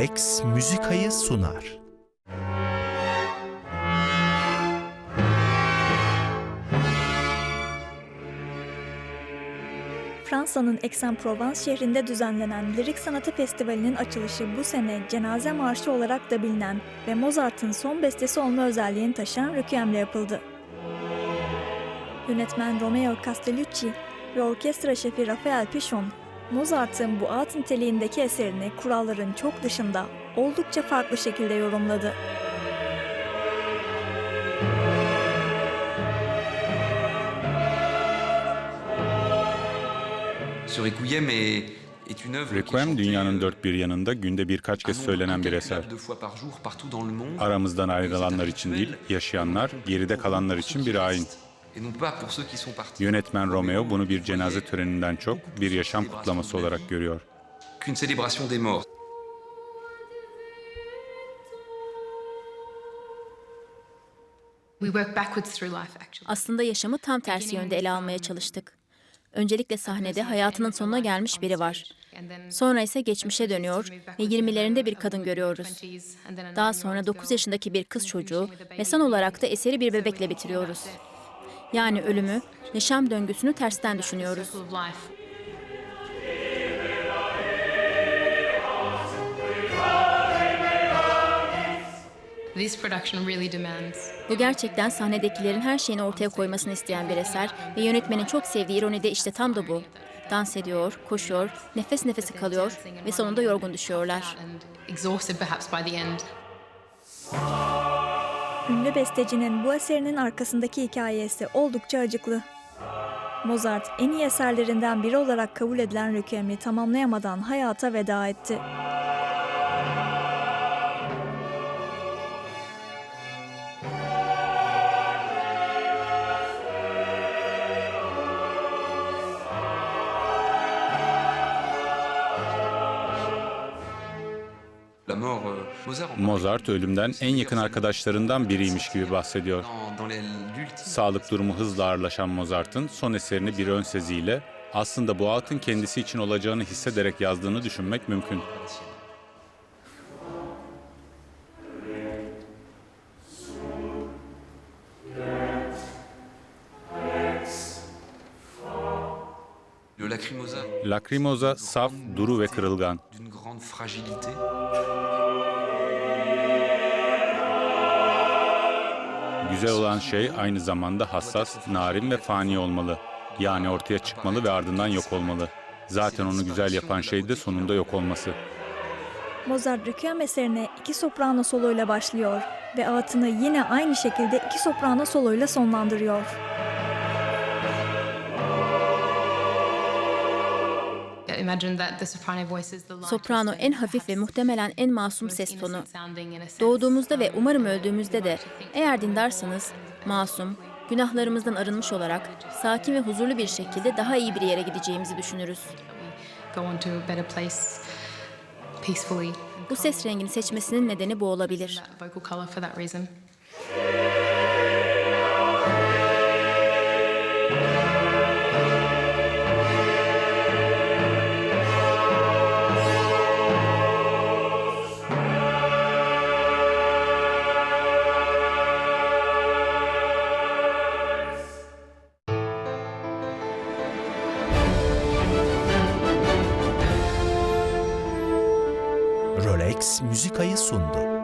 Rolex Müzikayı sunar. Fransa'nın Aix-en-Provence şehrinde düzenlenen Lirik Sanatı Festivali'nin açılışı bu sene Cenaze Marşı olarak da bilinen ve Mozart'ın son bestesi olma özelliğini taşıyan Requiem'le yapıldı. Yönetmen Romeo Castellucci ve orkestra şefi Rafael Pichon, Mozart'ın bu ağıt niteliğindeki eserini kuralların çok dışında oldukça farklı şekilde yorumladı. Ce requiem est, dünyanın euh, dört bir yanında günde birkaç kez söylenen bir eser. Aramızdan ayrılanlar için değil, yaşayanlar, geride kalanlar için bir ayin. Restent, Et non pas pour ceux qui sont partis. Yönetmen Romeo bunu bir cenaze töreninden çok bir yaşam kutlaması olarak görüyor. Qu'une célébration des morts. We work backwards through life actually. Aslında yaşamı tam tersi yönde ele almaya çalıştık. Öncelikle sahnede hayatının sonuna gelmiş biri var. Sonra ise geçmişe dönüyor ve 20'lerinde bir kadın görüyoruz. Daha sonra 9 yaşındaki bir kız çocuğu ve son olarak da eseri bir bebekle bitiriyoruz. Yani ölümü, yaşam döngüsünü tersten düşünüyoruz. Bu gerçekten sahnedekilerin her şeyini ortaya koymasını isteyen bir eser ve yönetmenin çok sevdiği ironi de işte tam da bu. Dans ediyor, koşuyor, nefes nefese kalıyor ve sonunda yorgun düşüyorlar. Ünlü bestecinin bu eserinin arkasındaki hikayesi oldukça acıklı. Mozart en iyi eserlerinden biri olarak kabul edilen Requiem'i tamamlayamadan hayata veda etti. Mozart, en Mozart ölümden en yakın arkadaşlarından biriymiş gibi bahsediyor. Sağlık durumu hızla ağırlaşan Mozart'ın son eserini bir ön seziyle aslında bu ağıtın kendisi için olacağını hissederek yazdığını düşünmek mümkün. Lacrimosa saf, duru ve kırılgan. Grande fragilité. Güzel olan şey aynı zamanda hassas, narin ve fani olmalı. Yani ortaya çıkmalı ve ardından yok olmalı. Zaten onu güzel yapan şey de sonunda yok olması. Mozart Requiem eserine iki soprano soloyla başlıyor ve ağıtını yine aynı şekilde iki soprano soloyla sonlandırıyor. Soprano voice is the lightest Soprano and en hafif ve muhtemelen en masum ses tonu. Doğduğumuzda ve umarım öldüğümüzde de eğer dindarsanız masum, günahlarımızdan arınmış olarak sakin ve huzurlu bir şekilde daha iyi bir yere gideceğimizi düşünürüz. Bu ses rengini seçmesinin nedeni bu olabilir. Rolex Müzikayı sundu.